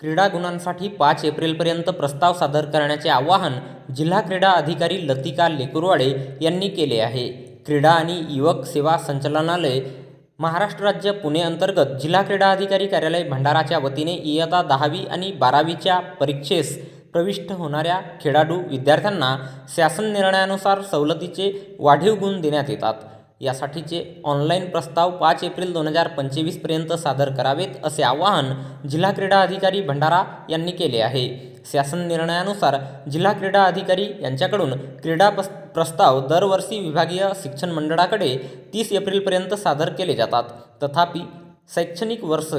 क्रीडा गुणांसाठी पाच एप्रिलपर्यंत प्रस्ताव सादर करण्याचे आवाहन जिल्हा क्रीडा अधिकारी लतिका लेकुरवाडे यांनी केले आहे. क्रीडा आणि युवक सेवा संचालनालय महाराष्ट्र राज्य पुणे अंतर्गत जिल्हा क्रीडा अधिकारी कार्यालय भंडाराच्या वतीने इयत्ता दहावी आणि बारावीच्या परीक्षेस प्रविष्ट होणाऱ्या खेळाडू विद्यार्थ्यांना शासन निर्णयानुसार सवलतीचे वाढीव गुण देण्यात येतात. यासाठीचे ऑनलाईन प्रस्ताव पाच एप्रिल दोन हजार पंचवीसपर्यंत सादर करावेत असे आवाहन जिल्हा क्रीडा अधिकारी भंडारा यांनी केले आहे. शासन निर्णयानुसार जिल्हा क्रीडा अधिकारी यांच्याकडून क्रीडा प्रस्ताव दरवर्षी विभागीय शिक्षण मंडळाकडे तीस एप्रिलपर्यंत सादर केले जातात. तथापि शैक्षणिक वर्ष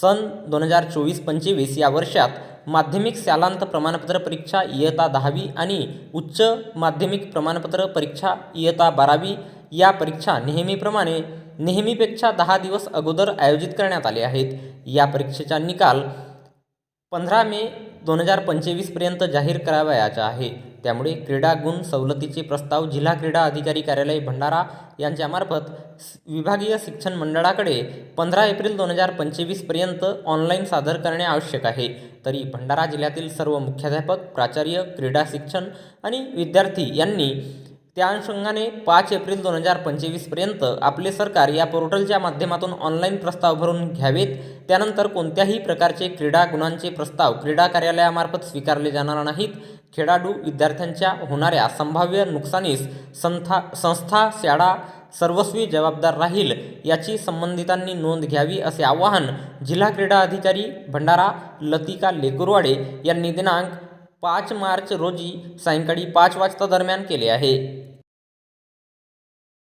सन दोन हजार चोवीस पंचवीस या वर्षात माध्यमिक शालांत प्रमाणपत्र परीक्षा इयता दहावी आणि उच्च माध्यमिक प्रमाणपत्र परीक्षा इयता बारावी या परीक्षा नेहमीप्रमाणे नेहमीपेक्षा दहा दिवस अगोदर आयोजित करण्यात आले आहेत. या परीक्षेचा निकाल पंधरा मे दोन हजार पंचवीसपर्यंत जाहीर करावयाचा आहे. त्यामुळे क्रीडा गुण सवलतीचे प्रस्ताव जिल्हा क्रीडा अधिकारी कार्यालय भंडारा यांच्यामार्फत विभागीय शिक्षण मंडळाकडे पंधरा एप्रिल दोन हजार पंचवीसपर्यंत ऑनलाईन सादर करणे आवश्यक आहे. तरी भंडारा जिल्ह्यातील सर्व मुख्याध्यापक प्राचार्य क्रीडा शिक्षण आणि विद्यार्थी यांनी त्या अनुषंगाने पाच एप्रिल दोन हजार पंचवीसपर्यंत आपले सरकार या पोर्टलच्या माध्यमातून ऑनलाईन प्रस्ताव भरून घ्यावेत. त्यानंतर कोणत्याही प्रकारचे क्रीडा गुणांचे प्रस्ताव क्रीडा कार्यालयामार्फत स्वीकारले जाणार नाहीत. खेळाडू विद्यार्थ्यांच्या होणाऱ्या संभाव्य नुकसानीस संथा संस्था शाळा सर्वस्वी जबाबदार राहील याची संबंधितांनी नोंद घ्यावी असे आवाहन जिल्हा क्रीडा अधिकारी भंडारा लतिका लेकुरवाडे यांनी दिनांक पाच मार्च रोजी सायंकाळी पाच वाजता दरम्यान केले आहे.